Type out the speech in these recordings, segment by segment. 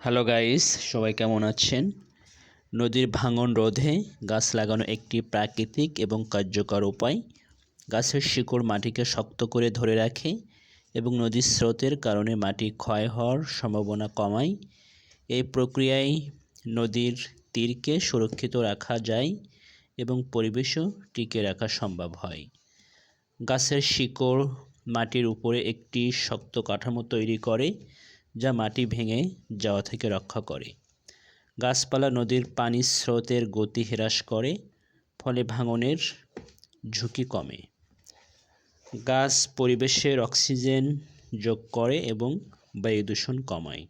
Hello guys সবাই কেমন আছেন? নদীর ভাঙন রোধে গাছ লাগানো একটি প্রাকৃতিক এবং কার্যকর উপায়। গাছের শিকড় মাটিকে শক্ত করে ধরে রাখে এবং নদীর স্রোতের কারণে মাটি ক্ষয় হওয়ার সম্ভাবনা কমায়। এই প্রক্রিয়ায় নদীর তীরকে সুরক্ষিত রাখা যায় এবং পরিবেশও টিকে রাখা সম্ভব হয়। গাছের শিকড় মাটির উপরে একটি শক্ত কাঠামো তৈরি করে যা মাটি ভেঙে যাওয়া থেকে রক্ষা করে। গাছপালা নদীর পানির স্রোতের গতি হ্রাস করে, ফলে ভাঙনের ঝুঁকি কমে। গাছ পরিবেশের অক্সিজেন যোগ করে এবং বায়ু দূষণ কমায়।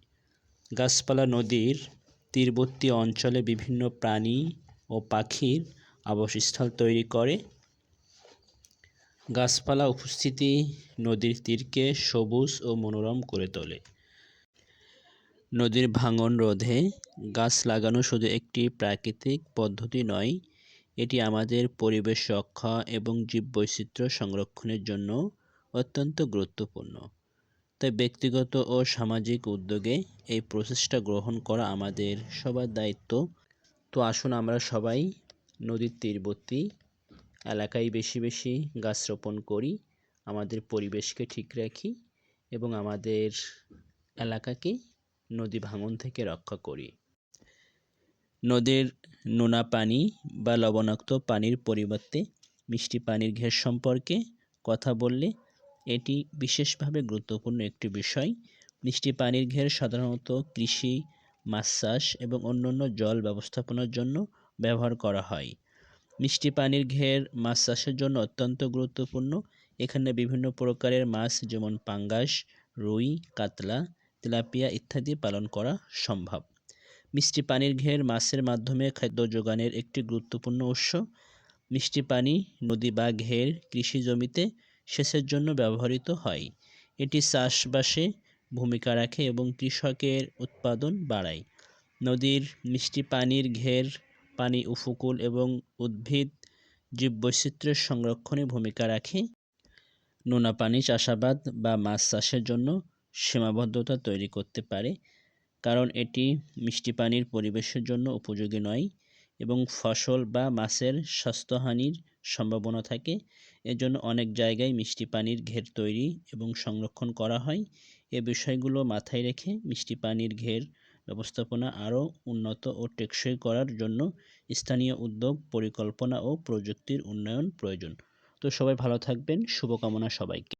গাছপালা নদীর তীরবর্তী অঞ্চলে বিভিন্ন প্রাণী ও পাখির আবাসস্থল তৈরি করে। গাছপালা উপস্থিতি নদীর তীরকে সবুজ ও মনোরম করে তোলে। নদীর ভাঙন রোধে গাছ লাগানো শুধু একটি প্রাকৃতিক পদ্ধতি নয়, এটি আমাদের পরিবেশ রক্ষা এবং জীববৈচিত্র্য সংরক্ষণের জন্য অত্যন্ত গুরুত্বপূর্ণ। তাই ব্যক্তিগত ও সামাজিক উদ্যোগে এই প্রচেষ্টা গ্রহণ করা আমাদের সবার দায়িত্ব। তো আসুন আমরা সবাই নদীর তীরবর্তী এলাকায় বেশি বেশি গাছ রোপণ করি, আমাদের পরিবেশকে ঠিক রাখি এবং আমাদের এলাকাকে নদী ভাঙন থেকে রক্ষা করি। নদীর নোনা পানি বা লবণাক্ত পানির পরিবর্তে মিষ্টি পানির ঘের সম্পর্কে কথা বললে এটি বিশেষভাবে গুরুত্বপূর্ণ একটি বিষয়। মিষ্টি পানির ঘের সাধারণত কৃষি মাছ চাষ এবং অন্যান্য জল ব্যবস্থাপনার জন্য ব্যবহার করা হয়। মিষ্টি পানির ঘের মাছ চাষের জন্য অত্যন্ত গুরুত্বপূর্ণ। এখানে বিভিন্ন প্রকারের মাছ যেমন পাঙ্গাস, রুই, কাতলা তেলাপিয়া ইত্যাদি পালন করা সম্ভব। মিষ্টি পানির ঘের মাছের মাধ্যমে খাদ্য যোগানের একটি গুরুত্বপূর্ণ উৎস। মিষ্টি পানি নদী বা ঘের কৃষি জমিতে সেচের জন্য ব্যবহৃত হয়। এটি চাষবাসে ভূমিকা রাখে এবং কৃষকের উৎপাদন বাড়ায়। নদীর মিষ্টি পানির ঘের, পানি উপকূল এবং উদ্ভিদ জীববৈচিত্র্যের সংরক্ষণে ভূমিকা রাখে। নোনা পানি চাষাবাদ বা মাছ চাষের জন্য সীমাবদ্ধতা তৈরি করতে পারে। কারণ এটি মিষ্টি পানির পরিবেশের জন্য উপযোগী নয় এবং ফসল বা মাছের স্বাস্থ্যহানির সম্ভাবনা থাকে। এজন্য অনেক জায়গায় মিষ্টি পানির ঘের তৈরি এবং সংরক্ষণ করা হয়। এ বিষয়গুলো মাথায় রেখে মিষ্টি পানির ঘের ব্যবস্থাপনা আরও উন্নত ও টেকসই করার জন্য স্থানীয় উদ্যোগ, পরিকল্পনা ও প্রযুক্তির উন্নয়ন প্রয়োজন। তো সবাই ভালো থাকবেন। শুভকামনা সবাইকে।